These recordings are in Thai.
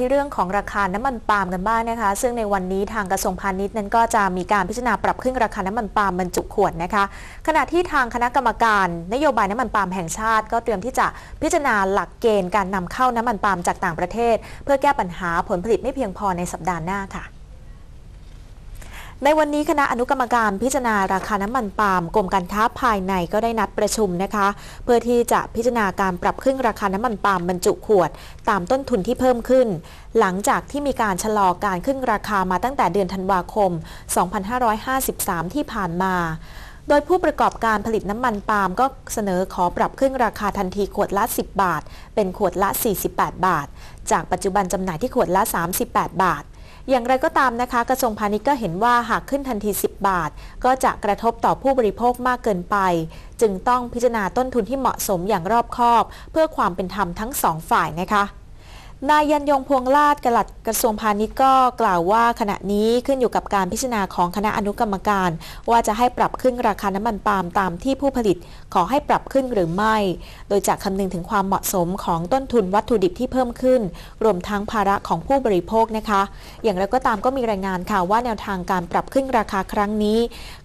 ที่เรื่องของราคาน้ำมันปาล์มกันบ้างนะคะ ซึ่งในวันนี้ทางกระทรวงพาณิชย์นั้นก็จะมีการพิจารณาปรับขึ้นราคาน้ำมันปาล์มบรรจุขวดนะคะ ขณะที่ทางคณะกรรมการ นโยบายน้ำมันปาล์มแห่งชาติ ก็เตรียมที่จะพิจารณาหลักเกณฑ์การนำเข้าน้ำมันปาล์มจากต่างประเทศ เพื่อแก้ปัญหาผลผลิตไม่เพียงพอในสัปดาห์หน้าค่ะ ในวันนี้คณะอนุกรรมการพิจารณาราคาน้ำมันปาล์มกรมการค้าภายในก็ได้นัดประชุมนะคะ เพื่อที่จะพิจารณาการปรับขึ้นราคาน้ำมันปาล์มบรรจุขวด ตามต้นทุนที่เพิ่มขึ้น หลังจากที่มีการชะลอการขึ้นราคามาตั้งแต่เดือนธันวาคม 2553 ที่ผ่านมาโดยผู้ประกอบการผลิตน้ำมันปาล์มก็เสนอขอปรับขึ้นราคาทันทีขวดละ 10 บาท เป็นขวดละ 48 บาท จากปัจจุบันจำหน่ายที่ขวดละ 38 บาท อย่างไรก็ตามนะคะ กระทรวงพาณิชย์ก็เห็นว่าหากขึ้นทันที 10 บาท ก็จะกระทบต่อผู้บริโภคมากเกินไป จึงต้องพิจารณาต้นทุนที่เหมาะสมอย่างรอบคอบ เพื่อความเป็นธรรมทั้งสองฝ่ายนะคะ นายยันยงพวงลาดกลัดกระทรวงพาณิชย์ก็กล่าวว่าขณะนี้ขึ้นอยู่กับการพิจารณาของคณะอนุกรรมการ ว่าจะให้ปรับขึ้นราคาน้ำมันปาล์มตามที่ผู้ผลิตขอให้ปรับขึ้นหรือไม่ โดยจะคำนึงถึงความเหมาะสมของต้นทุนวัตถุดิบที่เพิ่มขึ้น รวมทั้งภาระของผู้บริโภคนะคะ อย่างไรก็ตามก็มีรายงานค่ะว่าแนวทางการปรับขึ้นราคาครั้งนี้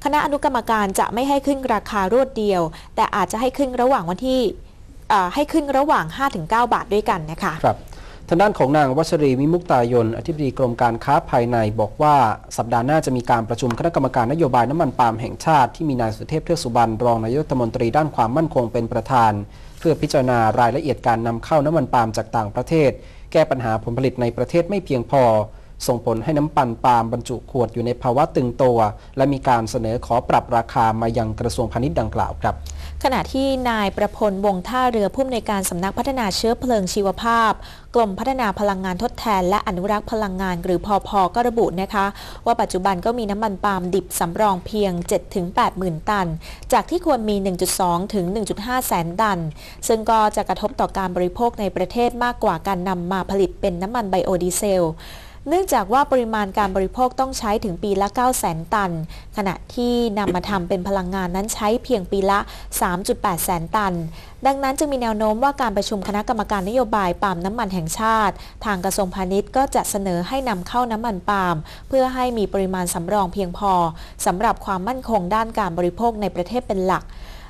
คณะอนุกรรมการจะไม่ให้ขึ้นราคารวดเดียว แต่อาจจะให้ขึ้นระหว่างวันที่ให้ขึ้นระหว่าง 5-9 บาทด้วยกันนะคะครับ ทางด้านของนางวัชรีวิมุกตายน อธิบดีกรมการค้าภายในบอกว่าสัปดาห์หน้าจะมีการประชุมคณะกรรมการนโยบายน้ำมันปาล์มแห่งชาติที่มีนายสุเทพเทือกสุบรรณรองนายกรัฐมนตรีด้านความมั่นคงเป็นประธาน เพื่อพิจารณารายละเอียดการนำเข้าน้ำมันปาล์มจากต่างประเทศ แก้ปัญหาผลผลิตในประเทศไม่เพียงพอ ส่งผลให้น้ำปั่นปาล์มบรรจุขวดอยู่ในภาวะตึงตัว และมีการเสนอขอปรับราคามายังกระทรวงพาณิชย์ดังกล่าวครับ ขณะที่นายประพลวงท่าเรือผู้อำนวยการสำนักพัฒนาเชื้อเพลิงชีวภาพกรมพัฒนาพลังงานทดแทน และอนุรักษ์พลังงานหรือพอพอก็ระบุนะคะ ว่าปัจจุบันก็มีน้ำมันปาล์มดิบสำรองเพียง 7-8หมื่นตัน จากที่ควรมี 1.2 ถึง 1.5 แสนตัน ซึ่งก็จะกระทบต่อการบริโภคในประเทศมากกว่าการนำมาผลิตเป็นน้ำมันไบโอดีเซล เนื่องจากว่าปริมาณการบริโภคต้องใช้ถึงปีละ 9 0 0 0 0 0 ตัน ขณะที่นำมาทำเป็นพลังงานนั้นใช้เพียงปีละ 3.8 แสนตัน ดังนั้นจึงมีแนวโน้มว่าการประชุมคณะกรรมการนโยบายปาล์มน้ำมันแห่งชาติ ทางกระทรวงพาณิชย์ก็จะเสนอให้นำเข้าน้ำมันปาล์มเพื่อให้มีปริมาณสำรองเพียงพอสำหรับความมั่นคงด้านการบริโภคในประเทศเป็นหลัก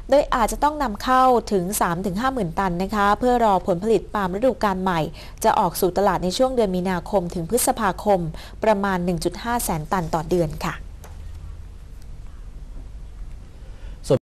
โดยอาจจะต้องนำเข้าถึง 3-5หมื่นตันนะคะ เพื่อรอผลผลิตปาล์มฤดูกาลใหม่ จะออกสู่ตลาดในช่วงเดือนมีนาคมถึงพฤษภาคม ประมาณ 1.5 แสนตันต่อเดือนค่ะ